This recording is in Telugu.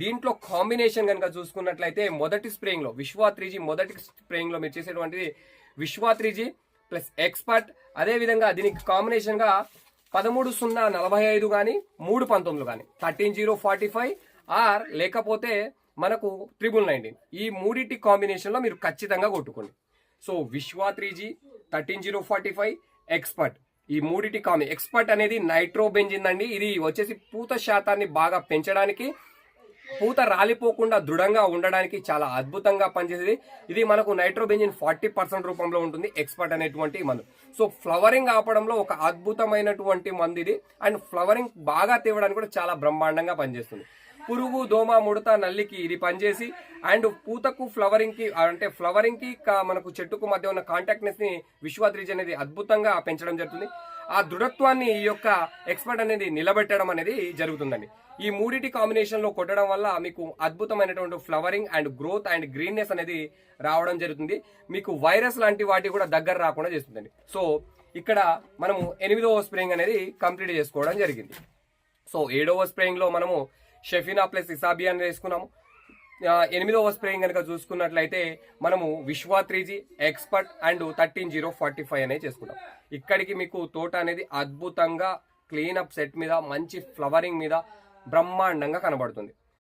దీంట్లో కాంబినేషన్ కనుక చూసుకున్నట్లయితే మొదటి స్ప్రేయింగ్లో విశ్వా త్రీజీ మొదటి స్ప్రేయింగ్లో మీరు చేసేటువంటిది విశ్వా త్రీజీ ప్లస్ ఎక్స్పర్ట్. అదేవిధంగా దీనికి కాంబినేషన్గా పదమూడు సున్నా నలభై ఐదు కానీ మూడు పంతొమ్మిది కానీ thirteen zero forty five or లేకపోతే మనకు త్రిబుల్ నైన్టీన్. ఈ మూడింటి కాంబినేషన్లో మీరు ఖచ్చితంగా కొట్టుకోండి. So Vishwa three G thirteen zero forty five expert. ఈ మూడిటి కాంబి ఎక్స్పర్ట్ అనేది నైట్రోబెంజిన్ అండి. ఇది వచ్చేసి పూత శాతాన్ని బాగా పెంచడానికి పూత రాలిపోకుండా దృఢంగా ఉండడానికి చాలా అద్భుతంగా పనిచేసేది. ఇది మనకు నైట్రోబెంజిన్ ఫార్టీ పర్సెంట్ రూపంలో ఉంటుంది ఎక్స్పర్ట్ అనేటువంటి మందు. సో ఫ్లవరింగ్ ఆపడంలో ఒక అద్భుతమైనటువంటి మందు ఇది. అండ్ ఫ్లవరింగ్ బాగా తేవడానికి కూడా చాలా బ్రహ్మాండంగా పనిచేస్తుంది. పురుగు దోమ ముడత నల్లికి ఇది పనిచేసి అండ్ పూతకు ఫ్లవరింగ్కి అంటే ఫ్లవరింగ్కి మనకు చెట్టుకు మధ్య ఉన్న కాంటాక్ట్నెస్ని విశ్వాద్రిజ్ అనేది అద్భుతంగా పెంచడం జరుగుతుంది. ఆ దృఢత్వాన్ని ఈ యొక్క ఎక్స్పర్ట్ అనేది నిలబెట్టడం అనేది జరుగుతుందండి. ఈ మూడిటి కాంబినేషన్లో కొట్టడం వల్ల మీకు అద్భుతమైనటువంటి flowering and growth and greenness అనేది రావడం జరుగుతుంది. మీకు వైరస్ లాంటి వాటి కూడా దగ్గర రాకుండా చేస్తుందండి. సో ఇక్కడ మనము ఎనిమిదవ స్ప్రేయింగ్ అనేది కంప్లీట్ చేసుకోవడం జరిగింది. సో ఏడవ స్ప్రేయింగ్లో మనము షెఫినా ప్లస్ ఇసాబియా అనేది వేసుకున్నాము. ఎనిమిదవ స్ప్రేయింగ్ కనుక చూసుకున్నట్లయితే మనము Vishwa three G expert and thirteen zero forty five అనేది చేసుకున్నాం ఇక్కడికి మీకు తోట అనేది అద్భుతంగా క్లీన్ అప్ సెట్ మీద మంచి ఫ్లవరింగ్ మీద బ్రహ్మాండంగా కనబడుతుంది.